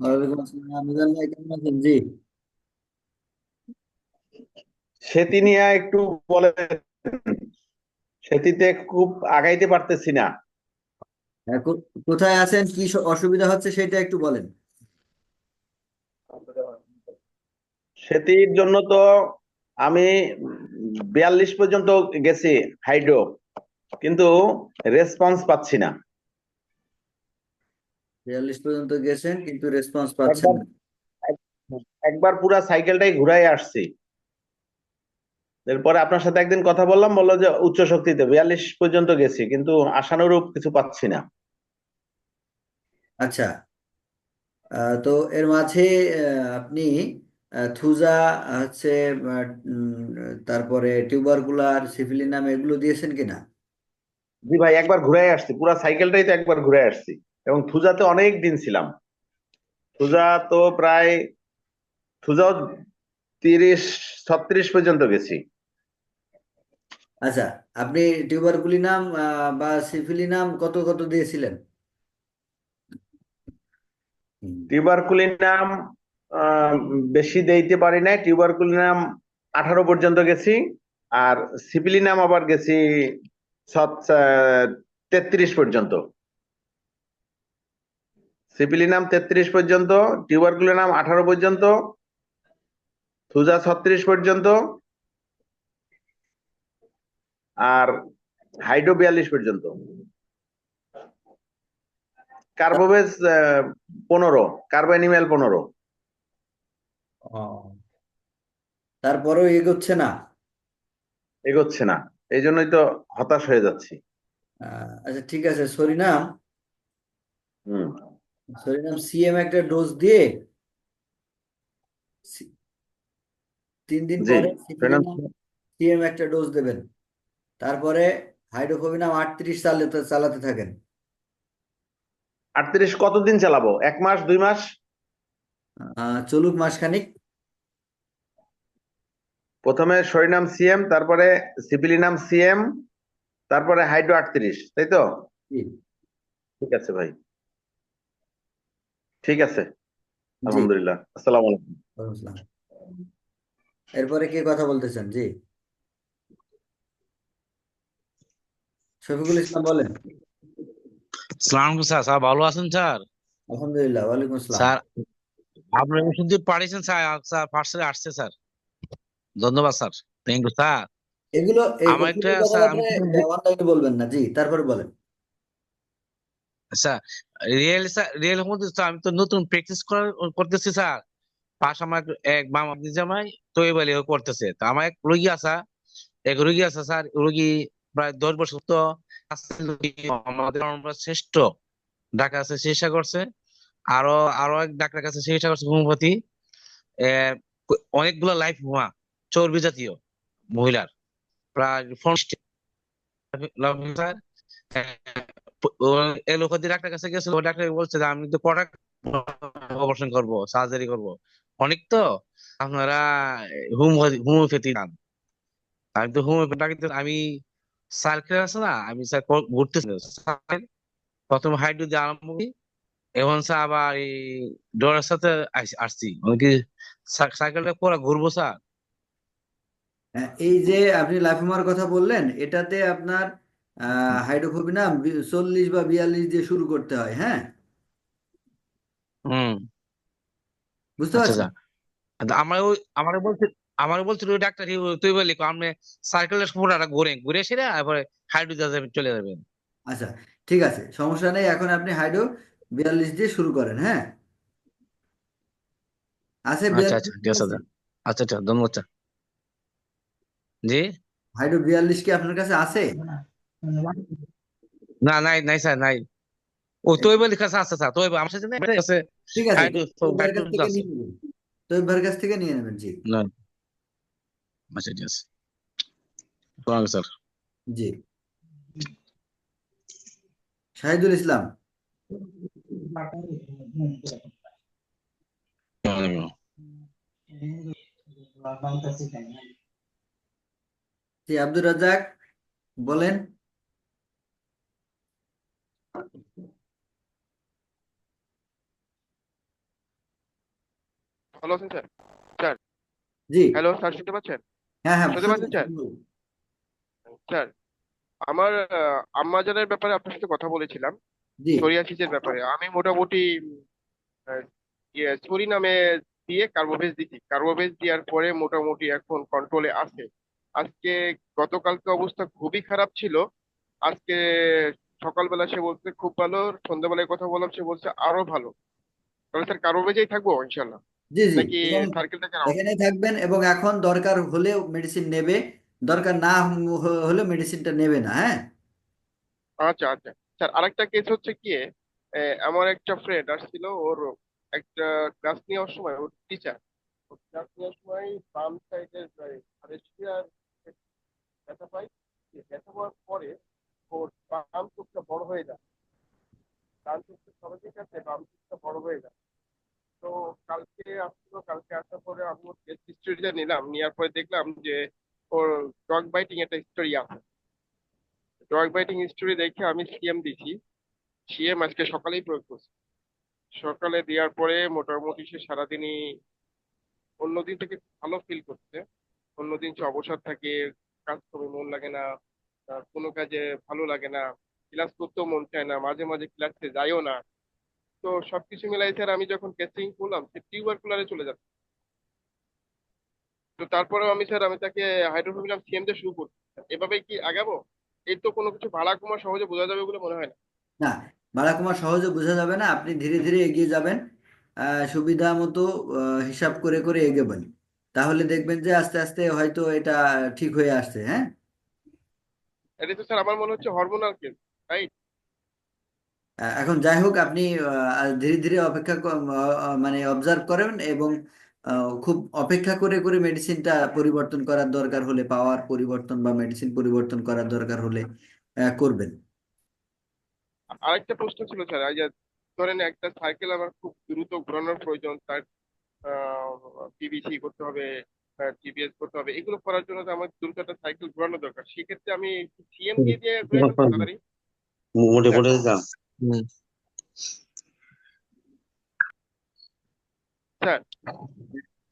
ওয়ালাইকুম আসসালাম মিজান ভাই কেমন আছেন। জি। সেতি নিয়ে একটু বলে সেতিতে খুব আগাইতে পারতেছি না। হ্যাঁ, কোথায় আছেন? কি অসুবিধা হচ্ছে সেটা একটু বলেন। সেতির জন্য তো আমি বিয়াল্লিশ পর্যন্ত গেছি হাইড্রো। কিন্তু রেসপন্স পাচ্ছি না। বিয়াল্লিশ পর্যন্ত গেছেন কিন্তু রেসপন্স পাচ্ছেন একবার পুরা সাইকেলটাই ঘুরাই আসছি। এরপরে আপনার সাথে একদিন কথা বললাম বলল যে উচ্চ শক্তিতে বিয়াল্লিশ পর্যন্ত গেছি কিন্তু আশানুরূপ কিছু পাচ্ছি না। আচ্ছা আহ, তো এর মাঝে আপনি থুজা হচ্ছে তারপরে টিউবারকুলার সিফিলিনাম এগুলো দিয়েছেন কিনা? জি ভাই একবার ঘুরাই আসছি পুরা সাইকেলটাই তো একবার ঘুরে আসছি। এবং থুজাতে অনেক দিন ছিলাম। থুজা তো প্রায় থুজাও তিরিশ ছত্রিশ পর্যন্ত গেছি। আচ্ছা আপনি টিউবারকুলিনাম আহ, বা সিফিলিনাম কত কত দিয়েছিলেন? হুম। টিউবারকুলিনাম আহ, বেশি দিতে পারি নাই। টিউবারকুলিনাম আঠারো পর্যন্ত গেছি আর সিপিলিনাম আবার গেছি তেত্রিশ পর্যন্ত। সিপিলিনাম তেত্রিশ পর্যন্ত টিউবারকুলিনাম আঠারো পর্যন্ত থুজা ছত্রিশ পর্যন্ত আর হাইড্রো বিয়াল্লিশ পর্যন্ত কার্বোভেজ পনেরো কার্বানিমেল পনেরো। ও তারপরেও এগোচ্ছে না? এগোচ্ছে না এই জন্যই তো হতাশ হয়ে যাচ্ছি। আচ্ছা ঠিক আছে সরিনাম। হম সরিনাম সিএম একটা ডোজ দিয়ে তিন দিন পরে সিএম একটা ডোজ দেবেন। তারপরে হাইড্রোফোবিনাম আটত্রিশ চালাতে চালাতে থাকেন। আটত্রিশ কতদিন চালাবো? এক মাস দুই মাস? চলুক মাসখানিক। প্রথমে সরিনাম সিএম তারপরে সিপিলিনাম সিএম তারপরে হাইড্রো আটত্রিশ তাই তো? ঠিক আছে ভাই। ঠিক আছে। আলহামদুলিল্লাহ। আসসালামু আলাইকুম। আসসালাম। এরপরে কে কথা বলতেছেন? জি। শফিকুল ইসলাম বলেন। সালাম স্যার। স্যার ভালো আছেন স্যার? আলহামদুলিল্লাহ ওয়ালাইকুম আসসালাম। স্যার আপনি ওষুধ দিয়ে স্যার। স্যার পার্সেলে আসছে স্যার। ধন্যবাদ স্যার। Thank you sir. এগুলো আমার একটা স্যার আমি বলবেন না। জি তারপরে বলেন। রিয়েল স্যার রিয়েল স্যার আমি তো নতুন প্র্যাকটিস করতেছি স্যার পাশ আমার এক আপনি জামাই তো করতেছে তো আমার এক এক আছে স্যার প্রায় দশ বছর তো আমাদের শ্রেষ্ঠ ডাক্তার চিকিৎসা করছে আরও আরও এক ডাক্তার কাছে চিকিৎসা করছে হোমিওপ্যাথি অনেকগুলো লাইফ বোমা চর্বি জাতীয় মহিলার প্রায় এলোপ্যাথি ডাক্তার কাছে গেছিল ডাক্তার বলছে যে আমি তো কটা অপারেশন সার্জারি অনেক তো আপনারা হোমিওপ্যাথি আমি তো হোমিওপ্যাথি আমি সার্কেল আছে না আমি স্যার সার্কেল প্রথম হাইড্রো দিয়ে আরম্ভ করি এখন স্যার আবার এই ডরের সাথে আসছি। আমি কি সাইকেলটা পুরো ঘুরবো স্যার। হ্যাঁ, এই যে আপনি লাফিমার কথা বললেন এটাতে আপনার আহ হাইড্রোফোবিনাম চল্লিশ বা বিয়াল্লিশ দিয়ে শুরু করতে হয় হ্যাঁ? হুম। বুঝতে আচ্ছা আচ্ছা। আমার আমার বলছে আমার বলছিল ডাক্তার তুই বললি আপনি সাইকেলের পুরোটা ঘুরে ঘুরে এসে তারপরে হাইড্রো চলে যাবেন। আচ্ছা ঠিক আছে সমস্যা নেই এখন আপনি হাইড্রো বিয়াল্লিশ দিয়ে শুরু করেন হ্যাঁ? আছে আচ্ছা আচ্ছা ঠিক আছে বিয়াল্লিশ আচ্ছা আচ্ছা ধন্যবাদ জি? হাইড্রো বিয়াল্লিশ কি আপনার কাছে আছে? না নাই নাই স্যার নাই। ও তৈবলি কাছে আছে স্যার তৈব আমার সাথে নাই? আছে। ঠিক আছে। তৈব ভাইয়ের কাছ থেকে নিয়ে নেবেন জি। না। আচ্ছা ঠিক আছে। স্যার। জি। শাহিদুল ইসলাম। জি আব্দুর রাজ্জাক বলেন। ভালো আছেন স্যার? স্যার? জি। হ্যালো স্যার শুনতে পাচ্ছেন? হ্যাঁ হ্যাঁ শুনতে পাচ্ছেন স্যার? স্যার আমার আম্মাজানের ব্যাপারে আপনার সাথে কথা বলেছিলাম সোরিয়াসিসের ব্যাপারে। আমি মোটামুটি আহ, ইয়ে নামে দিয়ে কার্বোভেজ দিচ্ছি কার্বোভেজ দেওয়ার পরে মোটামুটি এখন কন্ট্রোলে আছে। আজকে গতকালকে অবস্থা খুবই খারাপ ছিল। আজকে সকালবেলা সে বলছে খুব ভালো। সন্ধ্যাবেলায় কথা বললাম সে বলছে আরও ভালো। তাহলে স্যার কার্বোভেজেই থাকব ইনশাল্লাহ জি জি নাকি এবং সার্কেলটাকে এখানে থাকবেন এবং এখন দরকার হলেও মেডিসিন নেবে দরকার না হ- হলেও মেডিসিনটা নেবে না হ্যাঁ? আচ্ছা আচ্ছা। স্যার আরেকটা কেস হচ্ছে কি আমার একটা ফ্রেন্ড আসছিল ওর একটা ক্লাস নেওয়ার সময় ওর টিচার ক্লাস নেওয়ার সময় বাম সাইডের হারেশিয়ার ব্যথা পাই ব্যথা পাওয়ার পরে ওর বাম চোখটা বড় হয়ে যায়। ডান চোখটা স্বাভাবিক আছে বাম চোখটা বড় হয়ে যায়। তো কালকে আসলো, কালকে আসার পরে আমি ওর টেস্ট হিস্ট্রিটা নিলাম। নেওয়ার পরে দেখলাম যে ওর ডগ বাইটিং একটা হিস্টোরি আছে। ডগ বাইটিং হিস্টোরি দেখে আমি সিএম দিছি। সিএম আজকে সকালেই প্রয়োগ করছি। সকালে দেওয়ার পরে মোটামুটি সে সারাদিনই অন্যদিন থেকে ভালো ফিল করছে। অন্যদিন সে অবসর থাকে, কাজ করে মন লাগে না কোনো কাজে ভালো লাগে না ক্লাস করতেও মন চায় না, মাঝে মাঝে ক্লাসে যাইও না। তো সবকিছু মিলাই স্যার আমি যখন কেসিং করলাম সে টিউবারকুলারে চলে যাচ্ছে তো তারপরেও আমি স্যার আমি তাকে হাইড্রোফোবিলাম সিএম দিয়ে শুরু করছি। এভাবে কি আগাবো? এই তো কোনো কিছু ভাড়া কমা সহজে বোঝা যাবে বলে মনে হয় না। না বাড়াকমা সহজে বোঝা যাবে না আপনি ধীরে ধীরে এগিয়ে যাবেন। আহ, সুবিধা মতো হিসাব করে করে এগোবেন। তাহলে দেখবেন যে আস্তে আস্তে হয়তো এটা ঠিক হয়ে আসছে হ্যাঁ? এটা তো স্যার আমার মনে হচ্ছে হরমোনাল কেস রাইট এখন যাই হোক আপনি আহ, ধীরে ধীরে অপেক্ষা মানে অবজার্ভ করেন এবং আহ, খুব অপেক্ষা করে করে মেডিসিনটা পরিবর্তন করার দরকার হলে পাওয়ার পরিবর্তন বা মেডিসিন পরিবর্তন করার দরকার হলে আহ, করবেন। আরেকটা প্রশ্ন ছিল স্যার এই যে ধরেন একটা সাইকেল আমার খুব দ্রুত ঘোরানোর প্রয়োজন তার পিভিসি করতে হবে টিবিএস করতে হবে এগুলো করার জন্য তো আমার দ্রুত একটা সাইকেল ঘোরানো দরকার। সেক্ষেত্রে আমি সিএম দিয়ে দিয়ে ঘুরে স্যার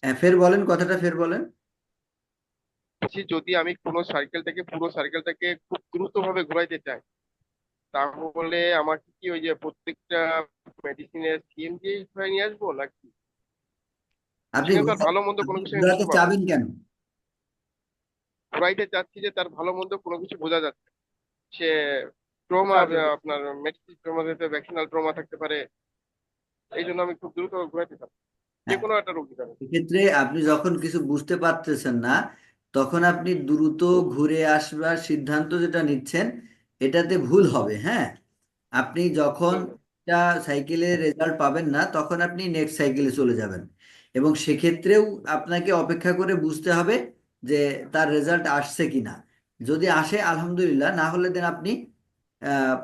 আহ, ফের বলেন কথাটা ফের বলেন। বলছি যদি আমি কোনো সাইকেলটাকে পুরো সাইকেলটাকে খুব দ্রুত ভাবে ঘোরাইতে চাই তাহলে আমাকে কি ওই যে প্রত্যেকটা মেডিসিনের সিএম দিয়েই ঘুরাই নিয়ে আসব নাকি? আপনি ভালো মন্দ কোনো কিছু ঘোরাতে চাবেন কেন? ঘুরাইতে চাচ্ছি যে তার ভালো মন্দ কোনো কিছু বোঝা যাচ্ছে। সে ট্রমা আপনার মেডিসিন ট্রমা থেকে ভ্যাকসিনাল ট্রমা থাকতে পারে এই জন্য আমি খুব দ্রুত ঘুরাইতে যে হ্যাঁ। কোনো একটা রোগী এক্ষেত্রে আপনি যখন কিছু বুঝতে পারতেছেন না তখন আপনি দ্রুত ঘুরে আসবার সিদ্ধান্ত যেটা নিচ্ছেন এটাতে ভুল হবে হ্যাঁ? আপনি যখন একটা সাইকেলের রেজাল্ট পাবেন না তখন আপনি নেক্সট সাইকেলে চলে যাবেন। এবং সেক্ষেত্রেও আপনাকে অপেক্ষা করে বুঝতে হবে যে তার রেজাল্ট আসছে কিনা। যদি আসে আলহামদুলিল্লাহ না হলে দেন আপনি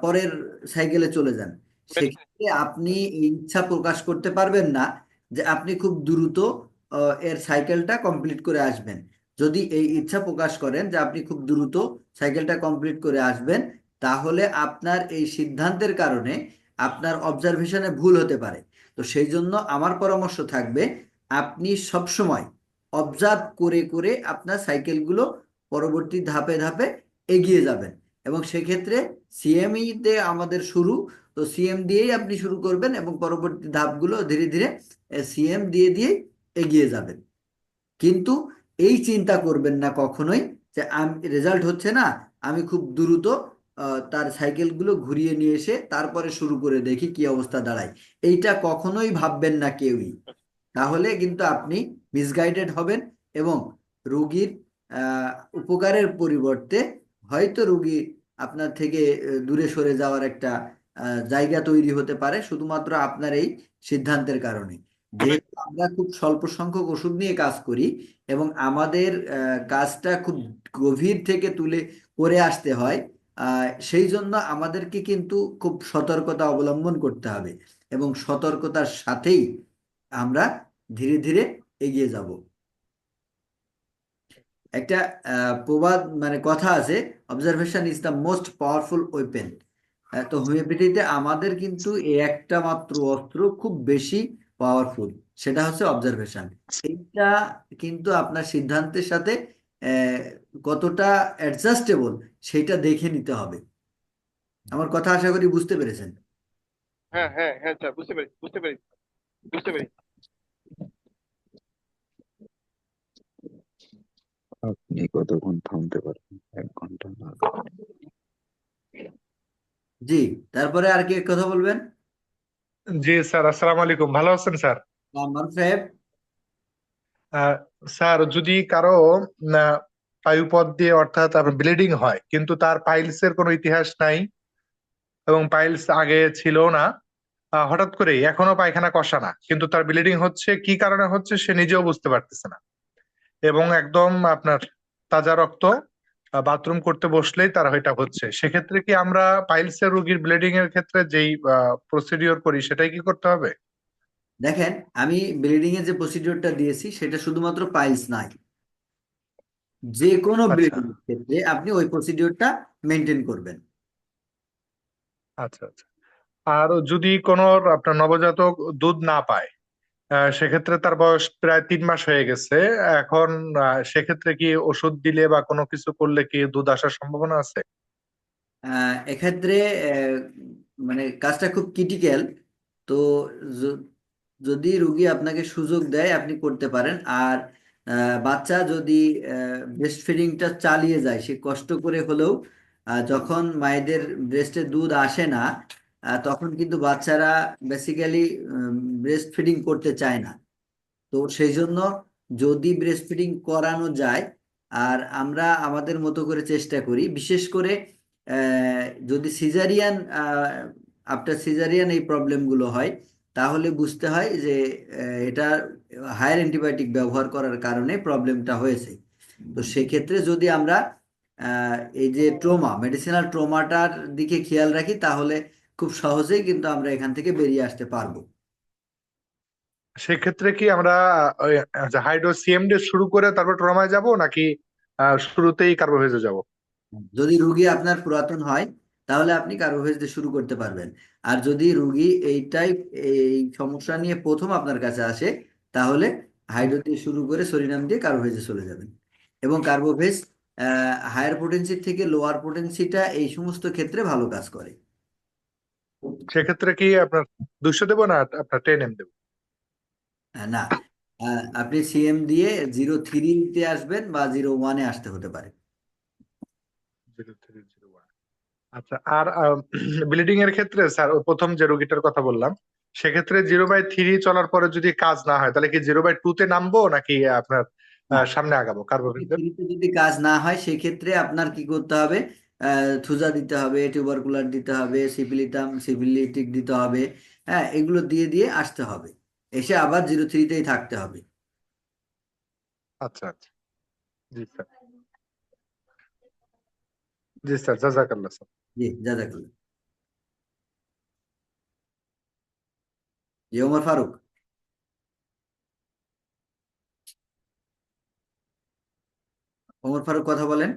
পরের সাইকেলে চলে যান। সেক্ষেত্রে আপনি ইচ্ছা প্রকাশ করতে পারবেন না যে আপনি খুব দ্রুত এর সাইকেলটা কমপ্লিট করে আসবেন। যদি এই ইচ্ছা প্রকাশ করেন যে আপনি খুব দ্রুত সাইকেলটা কমপ্লিট করে আসবেন তাহলে আপনার এই সিদ্ধান্তের কারণে আপনার অবজারভেশনে ভুল হতে পারে। তো সেই জন্য আমার পরামর্শ থাকবে আপনি সবসময় অবজার্ভ করে করে আপনার সাইকেলগুলো পরবর্তী ধাপে ধাপে এগিয়ে যাবেন। এবং সেক্ষেত্রে সিএমই তে আমাদের শুরু। তো সিএম দিয়েই আপনি শুরু করবেন এবং পরবর্তী ধাপগুলো ধীরে ধীরে সিএম দিয়ে দিয়ে এগিয়ে যাবেন। কিন্তু এই চিন্তা করবেন না কখনোই যে আমি, রেজাল্ট হচ্ছে না, আমি খুব দ্রুত তার সাইকেলগুলো ঘুরিয়ে নিয়ে এসে তারপরে শুরু করে দেখি কি অবস্থা দাঁড়ায়। এইটা কখনোই ভাববেন না কেউই। তাহলে কিন্তু আপনি মিসগাইডেড হবেন এবং রোগীর উপকারের পরিবর্তে হয়তো রুগী আপনার থেকে দূরে সরে যাওয়ার একটা জায়গা তৈরি হতে পারে, শুধুমাত্র আপনার এই সিদ্ধান্তের কারণে। যেহেতু আমরা খুব স্বল্প সংখ্যক ওষুধ নিয়ে কাজ করি এবং আমাদের কাজটা খুব গভীর থেকে তুলে করে আসতে হয় সেই জন্য আমাদেরকে কিন্তু খুব সতর্কতা অবলম্বন করতে হবে এবং সতর্কতার সাথেই আমরা ধীরে ধীরে এগিয়ে যাব। একটা প্রবাদ মানে কথা আছে observation is the most powerful weapon তো হোমিওপ্যাথিতে আমাদের কিন্তু এই একটা মাত্র অস্ত্র খুব বেশি পাওয়ারফুল সেটা হচ্ছে অবজারভেশন এইটা কিন্তু আপনার সিদ্ধান্তের সাথে কতটা অ্যাডজাস্টেবল সেটা দেখে নিতে হবে। আমার কথা আশা করি বুঝতে পেরেছেন? হ্যাঁ হ্যাঁ হ্যাঁ স্যার, বুঝতে পেরেছি বুঝতে পেরেছি বুঝতে পেরেছি। আপনি কতক্ষণ থামতে পারবেন? এক ঘণ্টা না। জি তারপরে আর কি কথা বলবেন? জি স্যার আসসালামু আলাইকুম। ভালো আছেন স্যার? সাহেব? স্যার যদি কারও পায়ুপথ দিয়ে অর্থাৎ ব্লিডিং হয় কিন্তু তার পাইলস এর কোনো ইতিহাস নাই এবং পাইলস আগে ছিল না আহ, হঠাৎ করে এখনও পায়খানা কষা না কিন্তু তার ব্লিডিং হচ্ছে কি কারণে হচ্ছে সে নিজেও বুঝতে পারতেছে না। এবং একদম আপনার তাজা রক্ত বাথরুম করতে বসলেই তার এটা হচ্ছে। সেক্ষেত্রে কি আমরা পাইলস এর রোগীর ব্লিডিং এর ক্ষেত্রে যেই প্রসিডিওর করি সেটাই কি করতে হবে? দেখেন আমি ব্লিডিং এর যে প্রসিডিওরটা দিয়েছি সেটা শুধুমাত্র পাইলস নাই। যে কোনো। ব্লিডিং এর ক্ষেত্রে আপনি ওই প্রসিডিওরটা মেনটেন করবেন। আচ্ছা আচ্ছা। আর যদি কোনো আপনার নবজাতক দুধ না পায় সেক্ষেত্রে তার বয়স প্রায় তিন মাস হয়ে গেছে। এখন সেক্ষেত্রে কি ওষুধ দিলে বা কোনো কিছু করলে কি দুধ আসার সম্ভাবনা আছে? এক্ষেত্রে মানে কাজটা খুব ক্রিটিক্যাল তো যদি রুগী আপনাকে সুযোগ দেয়, আপনি করতে পারেন। আর বাচ্চা যদি ব্রেস্ট ফিডিংটা চালিয়ে যায়, সে কষ্ট করে হলেও যখন মায়েদের ব্রেস্টে দুধ আসে না তখন কিন্তু বাচ্চারা বেসিক্যালি ব্রেস্ট ফিডিং করতে চায় না। তো সেই জন্য যদি ব্রেস্ট ফিডিং করানো যায় আর আমরা আমাদের মতো করে চেষ্টা করি বিশেষ করে যদি সিজারিয়ান আফটার সিজারিয়ান এই প্রবলেমগুলো হয় তাহলে বুঝতে হয় যে এটা হায়ার অ্যান্টিবায়োটিক ব্যবহার করার কারণে প্রবলেমটা হয়েছে। তো সেক্ষেত্রে যদি আমরা এই যে ট্রোমা মেডিসিনাল ট্রোমাটার দিকে খেয়াল রাখি তাহলে খুব সহজেই কিন্তু আমরা এখান থেকে বেরিয়ে আসতে পারব। সেক্ষেত্রে কি আমরা হাইড্রো সিএমডি শুরু করে তারপর ট্রমায় যাব নাকি শুরুতেই কার্বোভেজে যাব? যদি রুগী আপনার পুরাতন হয় তাহলে আপনি কার্বোভেজ দিয়ে শুরু করতে পারবেন। আর যদি রুগী এই টাইপ এই সমস্যা নিয়ে প্রথম আপনার কাছে আসে তাহলে হাইড্রো দিয়ে শুরু করে সরিনাম দিয়ে কার্বোভেজে চলে যাবেন। এবং কার্বোভেজ হায়ার পোটেন্সির থেকে লোয়ার পোটেন্সিটা এই সমস্ত ক্ষেত্রে ভালো কাজ করে। সেক্ষেত্রে কি আপনার দুশো দেবো না আপনার টেন এম দেবো? না। আপনি সিএম দিয়ে জিরো থ্রিতে আসবেন বা জিরো ওয়ানে আসতে হতে পারে। আচ্ছা আর ব্লিডিং এর ক্ষেত্রে স্যার প্রথম যে রোগীটার কথা বললাম সেক্ষেত্রে জিরো বাই থ্রি চলার পরে যদি কাজ না হয় তাহলে কি জিরো বাই টু তে নামবো নাকি আপনার সামনে আগাবো কার্বোভেজ থ্রিতে যদি কাজ না হয় সেক্ষেত্রে আপনার কি করতে হবে? থুজা দিতে হবে টিউবারকুলার দিতে হবে সিফিলিটাম সিফিলিটিক দিতে হবে। হ্যাঁ এগুলো দিয়ে দিয়ে আসতে হবে। এসে আবার জিরো থ্রিতেই থাকতে হবে। আচ্ছা আচ্ছা। জি স্যার। জি স্যার জাজাকাল্লাহ স্যার। জি জাজাকাল্লাহ জি ওমর ফারুক। ওমর ফারুক কথা বলেন।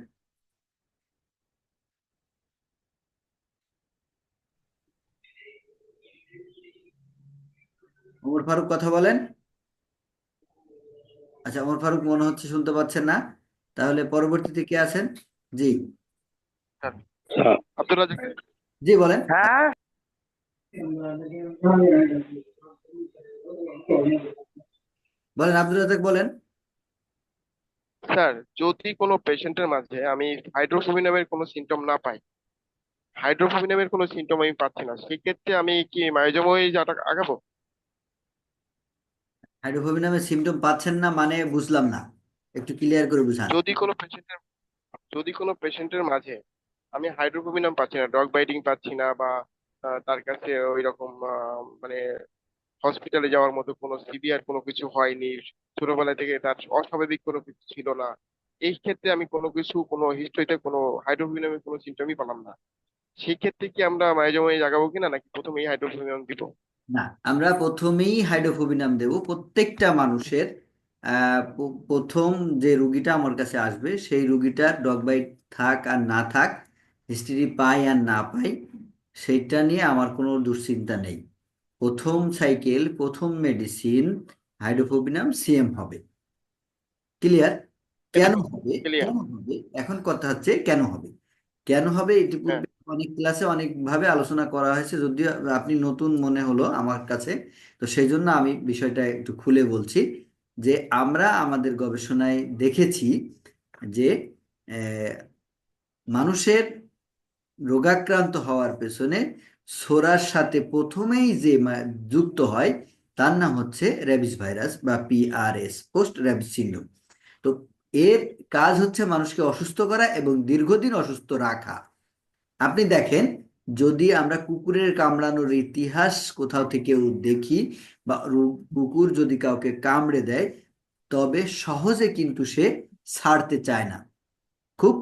ওমর ফারুক কথা বলেন? আচ্ছা ওমর ফারুক মনে হচ্ছে শুনতে পাচ্ছেন না। তাহলে পরবর্তীতে কে আছেন? জি। আব্দুল রাজাক জি বলেন। হ্যাঁ। বলেন আব্দুল রাজাক বলেন। স্যার যদি কোনো পেশেন্টের মাঝে আমি হাইড্রোফোবিনামের কোনো সিমটম না পাই হাইড্রোফোবিনামের কোনো সিমটম আমি পাচ্ছি না সেক্ষেত্রে আমি কি মায়োজময় যাটা আগাবো? হাইড্রোফোবিনামের সিমটম পাচ্ছেন না মানে বুঝলাম না। একটু ক্লিয়ার করে বুঝান। যদি কোনো পেশেন্টের যদি কোনো পেশেন্টের মাঝে আমি হাইড্রোফোবিনাম পাচ্ছি না ডগ বাইটিং পাচ্ছি না বা তার কাছে ওই রকম মানে হসপিটালে যাওয়ার মতো কোনো সিভিয়ার কোনো কিছু হয়নি, ছোটবেলা থেকে তার অস্বাভাবিক কোনো কিছু ছিল না, এই ক্ষেত্রে আমি কোনো কিছু, কোনো হিস্ট্রিতে কোনো হাইড্রোফোবিনামের কোনো সিমটমই পেলাম না। সেই ক্ষেত্রে কি আমরা মায়োজময় জাগাবো কিনা নাকি প্রথমেই হাইড্রোফোবিনাম দিব? না আমরা প্রথমেই হাইড্রোফোবিনাম দেব। প্রত্যেকটা মানুষের আহ, প্রথম যে রুগীটা আমার কাছে আসবে সেই রুগীটার ডগ বাইট থাক আর না থাক হিস্ট্রি পাই আর না পাই সেইটা নিয়ে আমার কোনো দুশ্চিন্তা নেই। প্রথম সাইকেল প্রথম মেডিসিন হাইড্রোফোবিনাম সিএম হবে। ক্লিয়ার? কেন হবে. কেন হবে? এখন কথা হচ্ছে কেন হবে? কেন হবে? এটি হ্যাঁ। পূর্বে অনেক ক্লাসে অনেকভাবে আলোচনা করা হয়েছে, যদিও আপনি নতুন মনে হলো আমার কাছে। তো সেই জন্য আমি বিষয়টা একটু খুলে বলছি যে আমরা আমাদের গবেষণায় দেখেছি যে মানুষের রোগাক্রান্ত হওয়ার পেছনে ছোরার সাথে প্রথমেই যে যুক্ত হয়, তার নাম হচ্ছে র্যাবিস ভাইরাস বা পিআরএস পোস্ট র্যাবিস সিন্ড্রোম তো এর কাজ হচ্ছে মানুষকে অসুস্থ করা এবং দীর্ঘদিন অসুস্থ রাখা। আপনি দেখেন, যদি আমরা কুকুরের কামড়ানোর ইতিহাস কোথাও থেকেও দেখি বা কুকুর যদি কাউকে কামড়ে দেয়, তবে সহজে কিন্তু সে ছাড়তে চায় না। খুব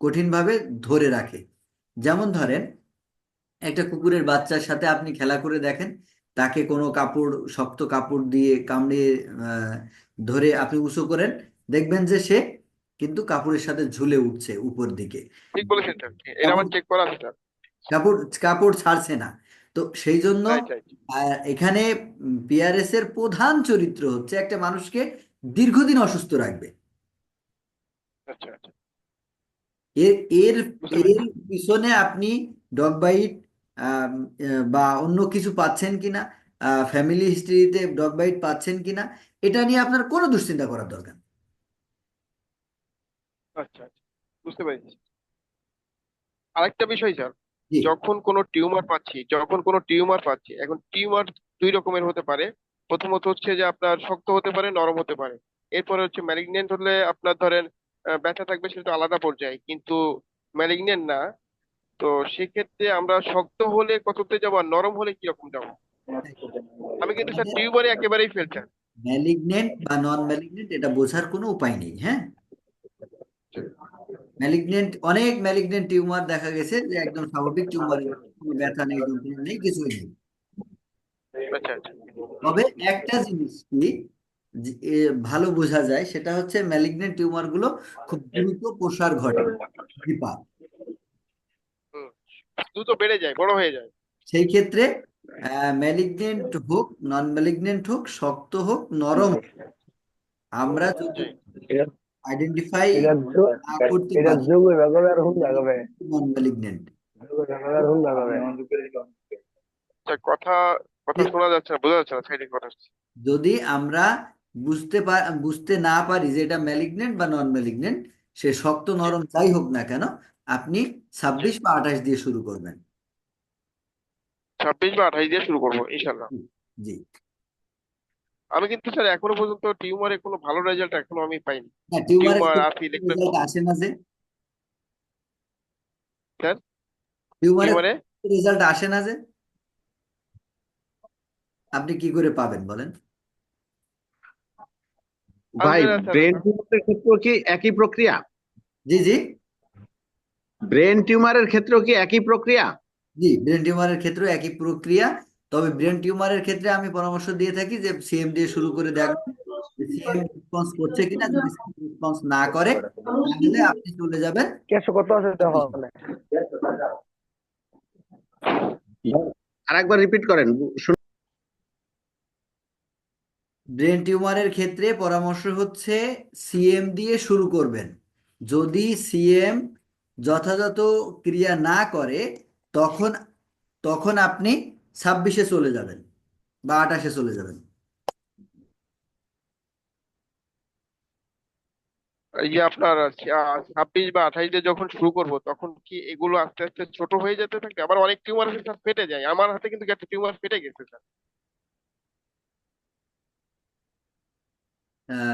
কঠিনভাবে ধরে রাখে। যেমন ধরেন, একটা কুকুরের বাচ্চার সাথে আপনি খেলা করে দেখেন, তাকে কোনো কাপড়, শক্ত কাপড় দিয়ে কামড়ে ধরে আপনি উঁচু করেন, দেখবেন যে সে কিন্তু কাপড়ের সাথে ঝুলে উঠছে উপর দিকে। ঠিক বলেছেন স্যার এটা আমার চেক করা আছে স্যার। কাপড় কাপড় ছাড়ছে না। তো সেই জন্য এখানে পিআরএস এর প্রধান চরিত্র হচ্ছে একটা মানুষকে দীর্ঘদিন অসুস্থ রাখবে। আচ্ছা আচ্ছা। এর এর এর পিছনে আপনি ডগ বাইট বা অন্য কিছু পাচ্ছেন কিনা ফ্যামিলি হিস্ট্রিতে ডগ বাইট পাচ্ছেন কিনা এটা নিয়ে আপনার কোনো দুশ্চিন্তা করার দরকার। আচ্ছা আচ্ছা। বুঝতে পেরেছি। আরেকটা বিষয় স্যার। যখন কোনো টিউমার পাচ্ছি যখন কোনো টিউমার পাচ্ছি এখন টিউমার দুই রকমের হতে পারে। প্রথমত হচ্ছে যে আপনার শক্ত হতে পারে নরম হতে পারে। এরপরে হচ্ছে ম্যালিগনেন্ট হলে আপনার ধরেন ব্যথা থাকবে সেটা আলাদা পর্যায়ে কিন্তু ম্যালিগনেন্ট না। তো সেক্ষেত্রে আমরা শক্ত হলে কততে যাব আর নরম হলে কীরকম যাব? আমি কিন্তু স্যার টিউমারে একেবারেই ফেল স্যার। ম্যালিগনেন্ট বা নন ম্যালিগনেন্ট এটা বোঝার কোনো উপায় নেই হ্যাঁ? ম্যালিগনেন্ট অনেক ম্যালিগনেন্ট টিউমার দেখা গেছে যে একদম স্বাভাবিক টিউমার ব্যথা নেই যন্ত্রণা নেই কিছুই নেই। আচ্ছা আচ্ছা। তবে একটা জিনিস কি ভালো বোঝা যায় সেটা হচ্ছে ম্যালিগনেন্ট টিউমারগুলো খুব দ্রুত প্রসার ঘটে দ্রুত বেড়ে যায় বড় হয়ে যায়। সেই ক্ষেত্রে ম্যালিগনেন্ট হোক নন ম্যালিগনেন্ট হোক শক্ত হোক নরম হোক, আমরা যদি পারি নন ম্যালিগনেন্ট আচ্ছা কথা কথা শোনা যাচ্ছে না বোঝা যাচ্ছে না সাইডে কথা যদি আমরা বুঝতে বুঝতে না পারি যে এটা ম্যালিগনেন্ট বা নন ম্যালিগনেন্ট সে শক্ত নরম যাই হোক না কেন আপনি ছাব্বিশ বা আঠাশ দিয়ে শুরু করবেন। ছাব্বিশ বা আঠাশ দিয়ে শুরু করব ইনশাল্লাহ জি। আমি কিন্তু স্যার এখনও পর্যন্ত টিউমারে কোনো ভালো রেজাল্ট এখনও আমি পাইনি। হ্যাঁ টিউমারের টিউমার আর ইলেকট্রন রেজাল্ট আসে না যে স্যার? টিউমারের টিউমারে? রেজাল্ট আসে না যে। আপনি কি করে পাবেন বলেন? ভাই ব্রেন টিউমারের ক্ষেত্রেও কি একই প্রক্রিয়া? জি জি। ব্রেন টিউমারের ক্ষেত্রেও কি একই প্রক্রিয়া? জি ব্রেন টিউমারের ক্ষেত্রেও একই প্রক্রিয়া। তবে ব্রেন টিউমারের ক্ষেত্রে আমি পরামর্শ দিয়ে থাকি যে সিএম দিয়ে শুরু করে দেখবেন সিএম রেসপন্স করছে কিনা যদি রেসপন্স না করে তাহলে আপনি চলে যাবেন। আরেকবার রিপিট করেন ব্রেন টিউমারের ক্ষেত্রে পরামর্শ হচ্ছে সিএম দিয়ে শুরু করবেন। যদি সিএম যথাযথ ক্রিয়া না করে তখন তখন আপনি ছাব্বিশে চলে যাবেন বা আঠাশে চলে যাবেন। এই যে আপনার ছাব্বিশ বা আঠাশ দিয়ে যখন শুরু করব তখন কি এগুলো আস্তে আস্তে ছোট হয়ে যেতে থাকে আবার অনেক টিউমার স্যার ফেটে যায়। আমার হাতে কিন্তু একটা টিউমার ফেটে গেছে স্যার।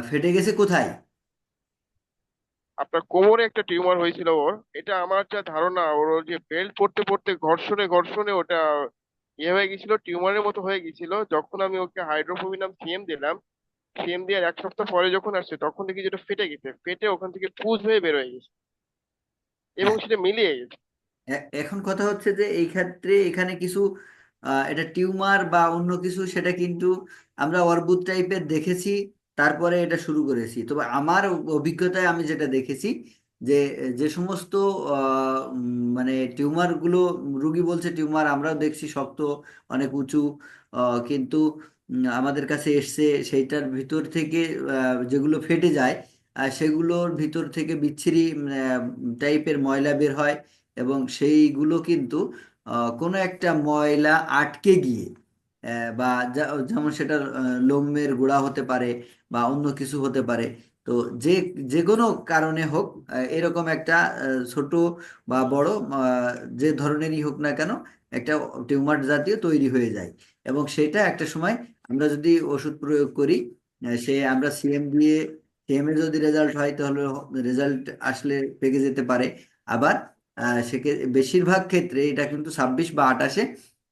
ফেটে গেছে কোথায়? আপনার কোমরে একটা টিউমার হয়েছিল ওর। এটা আমার যা ধারণা ওর যে বেল্ট পড়তে পড়তে ঘর্ষণে ঘর্ষণে ওটা ইয়ে হয়ে গেছিল, টিউমারের মতো হয়ে গেছিল। যখন আমি ওকে হাইড্রোফোবিনাম সিএম দিলাম সিএম দিয়ে এক সপ্তাহ পরে যখন আসছে, তখন দেখি যেটা ফেটে গেছে। ফেটে ওখান থেকে পুজ হয়ে বের হয়ে গেছে। এবং সেটা মিলিয়ে গেছে। এখন কথা হচ্ছে যে এই ক্ষেত্রে এখানে কিছু এটা টিউমার বা অন্য কিছু, সেটা কিন্তু আমরা অর্বুদ টাইপের দেখেছি, তারপরে এটা শুরু করেছি। তবে আমার অভিজ্ঞতায় আমি যেটা দেখেছি যে যে সমস্ত মানে টিউমারগুলো রুগী বলছে টিউমার, আমরাও দেখছি শক্ত, অনেক উঁচু কিন্তু আমাদের কাছে এসছে সেইটার ভিতর থেকে যেগুলো ফেটে যায় সেগুলোর ভিতর থেকে বিচ্ছিরি টাইপের ময়লা বের হয় এবং সেইগুলো কিন্তু কোনো একটা ময়লা আটকে গিয়ে বা যেমন সেটা লোমের গোড়া হতে পারে বা অন্য কিছু হতে পারে তো যে যে কোনো কারণে হোক এরকম একটা ছোট বা বড় যে ধরনেরই হোক না কেন একটা টিউমার জাতীয় তৈরি হয়ে যায়। এবং সেটা একটা সময় আমরা যদি ওষুধ প্রয়োগ করি সে আমরা সিএম দিয়ে সিএম এর যদি রেজাল্ট হয় তাহলে রেজাল্ট আসলে পেকে যেতে পারে। আবার আহ, সেকে বেশিরভাগ ক্ষেত্রে এটা কিন্তু ছাব্বিশ বা আটাশে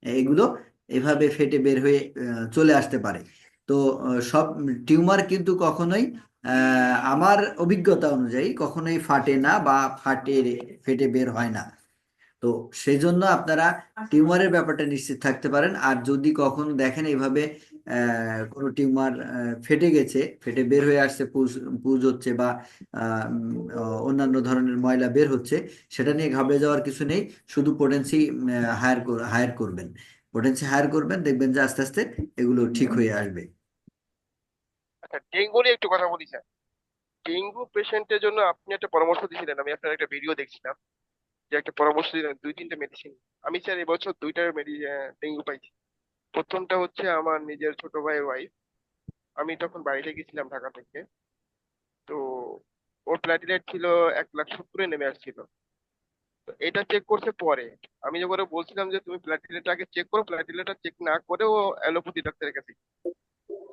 এগুলো এভাবে ফেটে বের হয়ে চলে আসতে পারে। তো সব টিউমার কিন্তু কখনোই আমার অভিজ্ঞতা অনুযায়ী কখনোই ফাটে না বা ফাটে ফেটে বের হয় না। তো সেই জন্য আপনারা টিউমারের ব্যাপারটা নিশ্চিত থাকতে পারেন। আর যদি কখনো দেখেন এইভাবে কোনো টিউমার ফেটে গেছে ফেটে বের হয়ে আসছে পুজ পুজ হচ্ছে বা আহ, অন্যান্য ধরনের ময়লা বের হচ্ছে সেটা নিয়ে ঘাবড়ে যাওয়ার কিছু নেই। শুধু পোটেন্সি হায়ার হায়ার করবেন। পোটেন্সি হায়ার করবেন দেখবেন যে আস্তে আস্তে এগুলো ঠিক হয়ে আসবে। আচ্ছা ডেঙ্গু নিয়ে একটু কথা বলি, স্যার। ডেঙ্গু পেশেন্টের জন্য আপনি একটা পরামর্শ দিয়েছিলেন, আমি আপনার একটা ভিডিও দেখছিলাম, যে একটা পরামর্শ দিলেন, দুই তিনটে মেডিসিন আমি, স্যার, এবছর দুইটা ডেঙ্গু পাইছি। প্রথমটা হচ্ছে আমার নিজের ছোট ভাইয়ের ওয়াইফ আমি তখন বাড়িতে গেছিলাম ঢাকা থেকে। তো ওর প্ল্যাটিলেট ছিল এক লাখ সত্তরে নেমে আসছিল। তো এটা চেক করছে পরে। আমি যখন বলছিলাম যে, তুমি প্ল্যাটিলেট আগে চেক করো প্ল্যাটিলেটটা চেক না করে ও অ্যালোপ্যাথি ডাক্তারের কাছে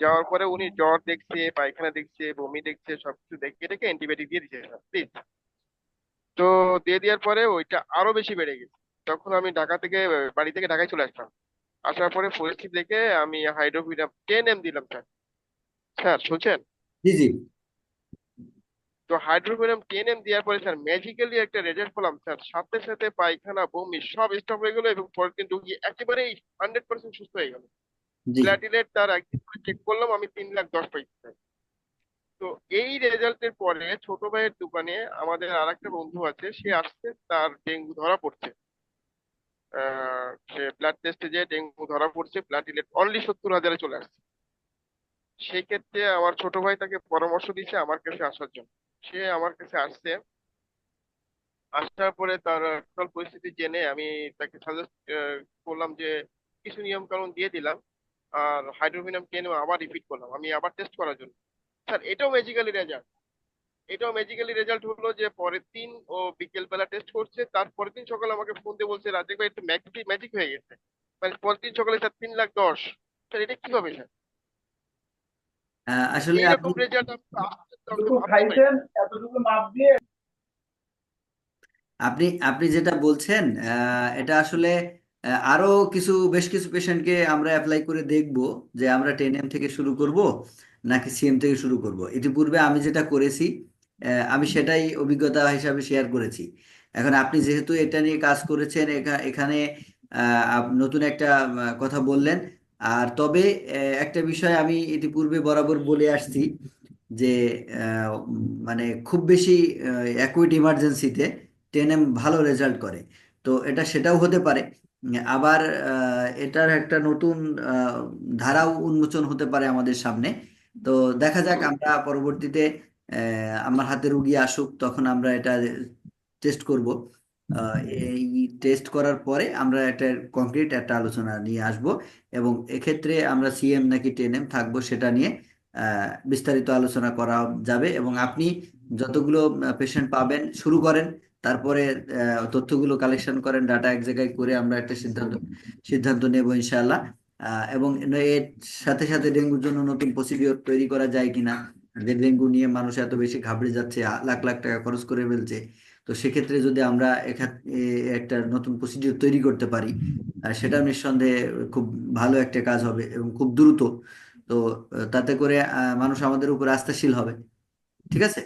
যাওয়ার পরে উনি জ্বর দেখছে পায়খানা দেখছে বমি দেখছে সবকিছু দেখে দেখে অ্যান্টিবায়োটিক দিয়ে দিচ্ছে প্লিজ তো দিয়ে দেওয়ার পরে ওইটা আরও বেশি বেড়ে গেছে। তখন আমি ঢাকা থেকে বাড়ি থেকে ঢাকায় চলে আসলাম। আসার পরে পরিস্থিতি দেখে আমি হাইড্রোকুইনাম টেন এম দিলাম স্যার স্যার শুনছেন? জি জি। তো হাইড্রোকুইনাম টেন এম দেওয়ার পরে স্যার ম্যাজিক্যালি একটা রেজাল্ট পেলাম স্যার সাথে সাথে পায়খানা বমি সব স্টপ হয়ে গেল এবং পরের দিন রুগী একেবারেই হান্ড্রেড পার্সেন্ট সুস্থ হয়ে গেল। প্ল্যাটিলেট তার একদিন চেক করলাম, আমি তিন লাখ দশ পাইছি তো এই রেজাল্টের পরে ছোট ভাইয়ের দোকানে আমাদের আর একটা বন্ধু আছে, সে আসছে, তার ডেঙ্গু ধরা পড়ছে। সে ব্লাড টেস্টে যে ডেঙ্গু ধরা পড়ছে প্লাটিলেট অনলি সত্তর হাজারে চলে আসছে। সেই ক্ষেত্রে আমার ছোট ভাই তাকে পরামর্শ দিয়েছে আমার কাছে আসার জন্য। সে আমার কাছে আসছে। আসার পরে তার টোটাল পরিস্থিতি জেনে আমি তাকে সাজেস্ট করলাম যে কিছু নিয়ম কানুন দিয়ে দিলাম। আর হাইড্রোমিনাম টেন আবার রিপিট করলাম। আমি আবার টেস্ট করার জন্য। স্যার এটাও ম্যাজিক্যালি রেজাল্ট এটাও ম্যাজিক্যালি রেজাল্ট হলো যে পরের দিন ও বিকেল বেলা টেস্ট করছে তারপরের দিন সকালে আমাকে ফোন দিয়ে বলছে রাজেক ভাই একটু ম্যাজিক ম্যাজিক হয়ে গেছে। মানে পরের দিন সকালে স্যার তিন লাখ দশ। স্যার এটা কি হবে স্যার আসলে আপনি আপনি আপনি যেটা বলছেন আহ, এটা আসলে আরও কিছু, বেশ কিছু পেশেন্টকে আমরা অ্যাপ্লাই করে দেখব যে আমরা টেন এম থেকে শুরু করব নাকি সিএম থেকে শুরু করব। ইতিপূর্বে আমি যেটা করেছি আমি সেটাই অভিজ্ঞতা হিসাবে শেয়ার করেছি। এখন আপনি যেহেতু এটা নিয়ে কাজ করেছেন, এখা- এখানে নতুন একটা কথা বললেন। আর তবে একটা বিষয় আমি ইতিপূর্বে বরাবর বলে আসছি যে মানে খুব বেশি অ্যাকুইট ইমার্জেন্সিতে টেন এম ভালো রেজাল্ট করে। তো এটা সেটাও হতে পারে। আবার এটার একটা নতুন ধারাও উন্মোচন হতে পারে আমাদের সামনে। তো দেখা যাক আমরা পরবর্তীতে আমার হাতে রুগী আসুক তখন আমরা এটা টেস্ট করব। এই টেস্ট করার পরে আমরা একটা কংক্রিট একটা আলোচনা নিয়ে আসব এবং এক্ষেত্রে আমরা সিএম নাকি টেন এম থাকব সেটা নিয়ে বিস্তারিত আলোচনা করা যাবে এবং আপনি যতগুলো পেশেন্ট পাবেন শুরু করেন। তারপরে তথ্যগুলো কালেকশন করেন ডাটা এক জায়গায় করে আমরা একটা সিদ্ধান্ত সিদ্ধান্ত নেব ইনশাআল্লাহ। আহ, এবং এর সাথে সাথে ডেঙ্গুর জন্য নতুন প্রসিডিওর তৈরি করা যায় কিনা যে ডেঙ্গু নিয়ে মানুষ এত বেশি ঘাবড়ে যাচ্ছে লাখ লাখ টাকা খরচ করে ফেলছে। তো সেক্ষেত্রে যদি আমরা একটা নতুন প্রসিডিওর তৈরি করতে পারি সেটাও নিঃসন্দেহে খুব ভালো একটা কাজ হবে এবং খুব দ্রুত। তো তাতে করে মানুষ আমাদের উপর আস্থাশীল হবে। ঠিক আছে?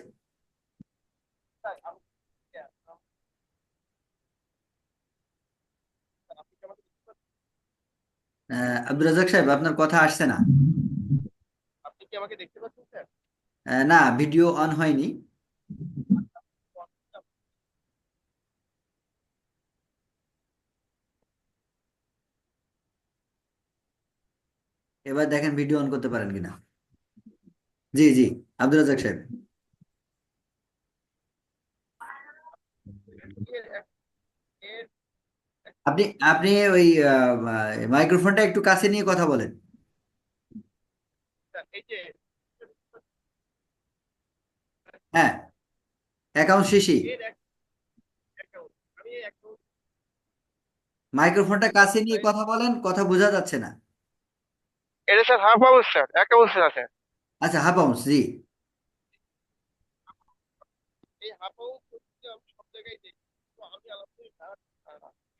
আব্দুল রাজাক সাহেব আপনার কথা আসছে না। আপনি কি আমাকে দেখতে পাচ্ছেন স্যার? না ভিডিও অন হয়নি। এবার দেখেন ভিডিও অন করতে পারেন কিনা। জি জি আব্দুর রাজাক সাহেব। আপনি আপনি ওই মাইক্রোফোনটা একটু কাছে নিয়ে কথা বলেন। হ্যাঁ অ্যাকাউন্ট এক অ্যাকাউন্ট মাইক্রোফোনটা কাছে নিয়ে কথা বলেন কথা বোঝা যাচ্ছে না। এটা sir half house sir account sir আছে আচ্ছা হাফ আউন্স জি। এই হাফ হাউস হচ্ছে আমি সব জায়গায় দেখি তো আমি আলহামদুলিল্লাহ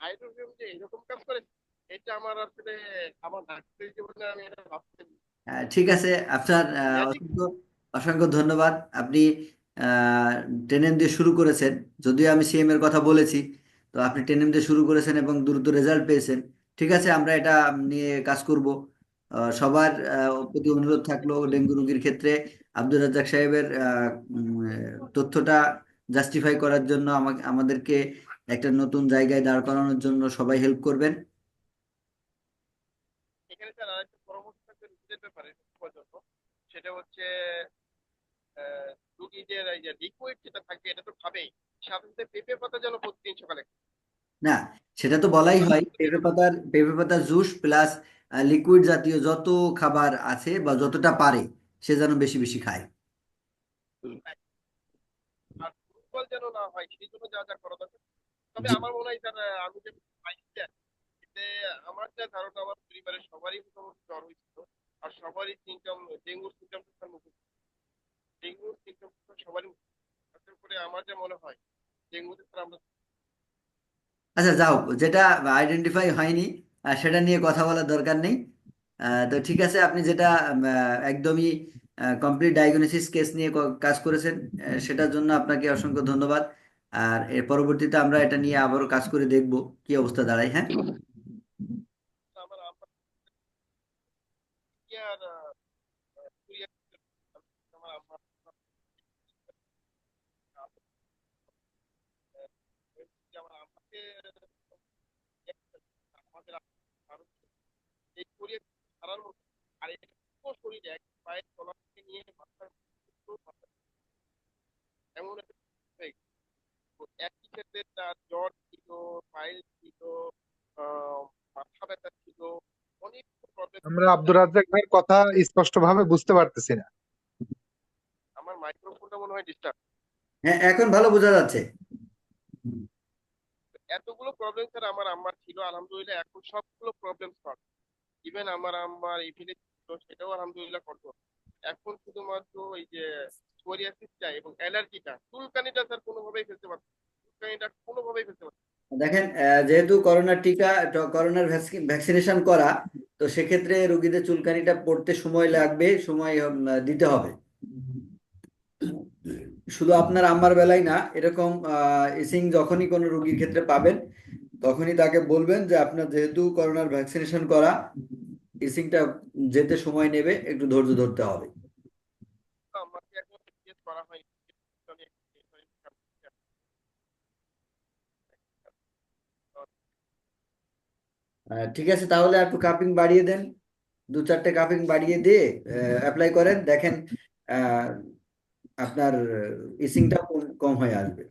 হাইড্রোজেন যে এরকম কাজ করে এটা আমার আসলে আমার ডাক্তারি জীবনে আমি এটা ভাবতে ঠিক আছে। আপনার অসংখ্য অসংখ্য ধন্যবাদ। আপনি টেনএম দিয়ে শুরু করেছেন। যদিও আমি সিএম এর কথা বলেছি তো আপনি টেনএম দিয়ে শুরু করেছেন এবং দ্রুত রেজাল্ট পেয়েছেন। ঠিক আছে আমরা এটা নিয়ে কাজ করব। সবার প্রতি অনুরোধ থাকল ডেঙ্গু রোগীর ক্ষেত্রে। আব্দুর রাজ্জাক সাহেবের আহ, তথ্যটা জাস্টিফাই করার জন্য আমাকে আমাদেরকে একটা নতুন জায়গায় দাঁড় করানোর জন্য সবাই হেল্প করবেন। এখানে স্যার আরেকটা পরামর্শ থাকবে রোগীদের ব্যাপারে পর্যন্ত সেটা হচ্ছে আহ, এই যে লিকুইড যেটা থাকে এটা তো খাবেই। সাথে সাথে পেঁপে পাতা যেন প্রতিদিন সকালে না সেটা তো বলাই হয় পেঁপে পাতার পেঁপে পাতার জুস প্লাস লিকুইড জাতীয় যত খাবার আছে বা যতটা পারে সে যেন বেশি বেশি খায়। আর দুর্বল যেন না হয় সেই জন্য যা যা করা দরকার। তবে আমার মনে হয় স্যার আমি যে এতে আমার যা ধারণা আমার পরিবারের সবারই মোটামুটি জ্বর হয়েছিল। আর সবারই সিমটম ডেঙ্গুর সিমটম ডেঙ্গুর সিমটম সবারই করে আমার যা মনে হয় ডেঙ্গুতে স্যার আমরা আচ্ছা যাও যেটা আইডেন্টিফাই হয়নি সেটা নিয়ে কথা বলার দরকার নেই। তো ঠিক আছে আপনি যেটা একদমই কমপ্লিট ডায়াগনোসিস কেস নিয়ে কাজ করেছেন সেটার জন্য আপনাকে অসংখ্য ধন্যবাদ। আর এর পরবর্তীতে আমরা এটা নিয়ে আবারও কাজ করে দেখব। কি অবস্থা দাঁড়ায় হ্যাঁ? আর এই কুরিয়ার হারার আর এটা নিয়ে মাথার পুরো মাথা এমন একটা হয়ে গেছে। তো তার জ্বর ছিল পায়ের ছিল মাথা ব্যথা ছিল অনেক আমরা আব্দুর রাজ্জাক ভাইয়ের কথা স্পষ্টভাবে বুঝতে পারতেছি না। আমার মাইক্রোফোনটা মনে হয় ডিস্টার্ব হ্যাঁ এখন ভালো বোঝা যাচ্ছে। এতগুলো প্রবলেম স্যার আমার আম্মার ছিল আলহামদুলিল্লাহ এখন সবগুলো প্রবলেম সলভ ইভেন আমার আম্মার ইভিলে ছিল সেটাও আলহামদুলিল্লাহ করতো এখন শুধুমাত্র ওই যে সোরিয়াসিসটা এবং অ্যালার্জিটা চুলকানিটা স্যার কোনোভাবেই ফেলতে পারতো দেখেন যেহেতু করোনার টিকা করোনার ভ্যাকসিনেশন করা, তো সেক্ষেত্রে রোগীদের চুলকানিটা পড়তে সময় লাগবে, সময় দিতে হবে। শুধু আপনার আম্মার বেলায় না, এরকম ইসিং যখনই কোনো রুগীর ক্ষেত্রে পাবেন, তখনই তাকে বলবেন যে আপনার যেহেতু করোনার ভ্যাকসিনেশন করা ইসিংটা যেতে সময় নেবে, একটু ধৈর্য ধরতে হবে তো আমাকে এখন জিজ্ঞেস করা হয় আমি আহ, ঠিক আছে, তাহলে একটু কাপিং বাড়িয়ে দেন। দু চারটে কাপিং বাড়িয়ে দিয়ে অ্যাপ্লাই করেন। দেখেন আপনার ইসিংটা কম হয়ে আসবে।